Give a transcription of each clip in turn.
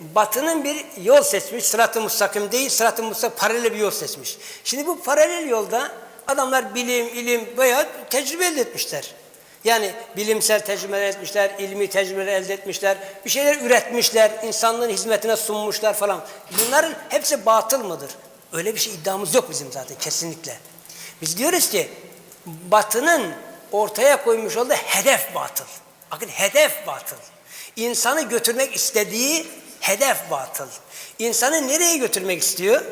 Batının bir yol seçmiş. Sırat-ı mustakim değil, sırat-ı mustakim paralel bir yol seçmiş. Şimdi bu paralel yolda adamlar bilim, ilim bayağı tecrübe elde etmişler. Yani bilimsel tecrübeler etmişler, ilmi tecrübeler elde etmişler, bir şeyler üretmişler, insanlığın hizmetine sunmuşlar falan. Bunların hepsi batıl mıdır? Öyle bir şey iddiamız yok bizim zaten kesinlikle. Biz diyoruz ki batının ortaya koymuş olduğu hedef batıl. Bakın hedef batıl. İnsanı götürmek istediği hedef batıl. İnsanı nereye götürmek istiyor?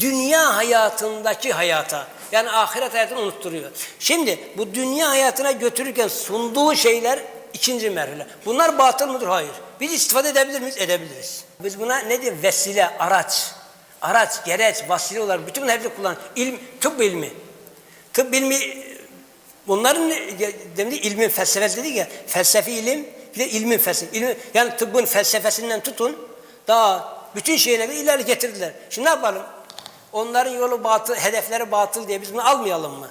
Dünya hayatındaki hayata. Yani ahiret hayatını unutturuyor. Şimdi bu dünya hayatına götürürken sunduğu şeyler ikinci merhale. Bunlar batıl mıdır? Hayır. Biz istifade edebilir miyiz? Edebiliriz. Biz buna ne diyor? Vesile, araç. Araç, gereç, vasile olarak bütün bunları hepsi kullan. İlm, tıp ilmi. Tıp ilmi bunların demin de ilmin felsefesi dedik ya. Felsefi ilim bir de ilmin felsefesi. İlmi, yani tıbbın felsefesinden tutun daha bütün şeyine bir ileri getirdiler. Şimdi ne yapalım? Onların yolu batıl, hedefleri batıl diye biz bunu almayalım mı?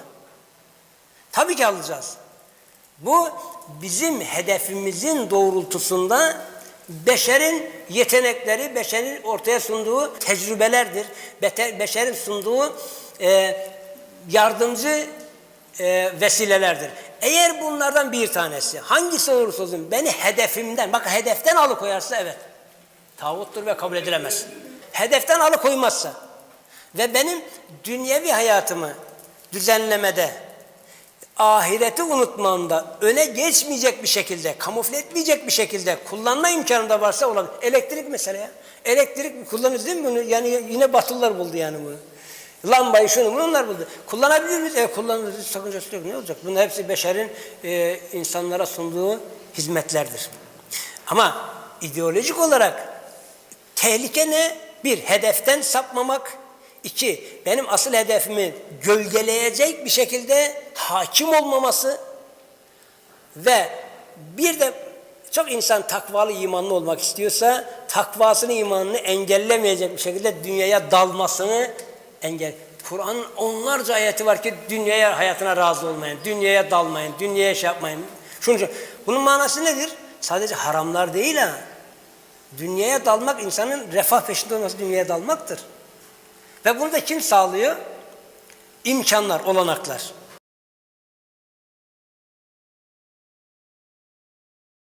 Tabii ki alacağız. Bu bizim hedefimizin doğrultusunda beşerin yetenekleri, beşerin ortaya sunduğu tecrübelerdir. Beşerin sunduğu e, yardımcı e, vesilelerdir. Eğer bunlardan bir tanesi hangisi olursa olsun beni hedefimden, bak hedeften alıkoyarsa evet tağuttur ve kabul edilemez. Hedeften alıkoymazsa ve benim dünyevi hayatımı düzenlemede, ahireti unutmamda öne geçmeyecek bir şekilde, kamufle etmeyecek bir şekilde kullanma imkanı da varsa olabilir. Elektrik mesela ya. Elektrik kullanırız değil mi bunu? Yani yine batılılar buldu yani bunu. Lambayı şunu bunu onlar buldu. Kullanabilir miyiz? Evet kullanırız. Sakıncası yok. Ne olacak? Bunlar hepsi beşerin e, insanlara sunduğu hizmetlerdir. Ama ideolojik olarak tehlike ne? Bir, hedeften sapmamak. İki, benim asıl hedefimi gölgeleyecek bir şekilde hakim olmaması. Ve bir de çok insan takvalı imanlı olmak istiyorsa takvasını imanını engellemeyecek bir şekilde dünyaya dalmasını engel. Kur'an'ın onlarca ayeti var ki dünyaya hayatına razı olmayın, dünyaya dalmayın, dünyaya şey yapmayın. Şunu, şunu. Bunun manası nedir? Sadece haramlar değil ha. Dünyaya dalmak insanın refah peşinde olması dünyaya dalmaktır. Ve bunu da kim sağlıyor? İmkanlar, olanaklar.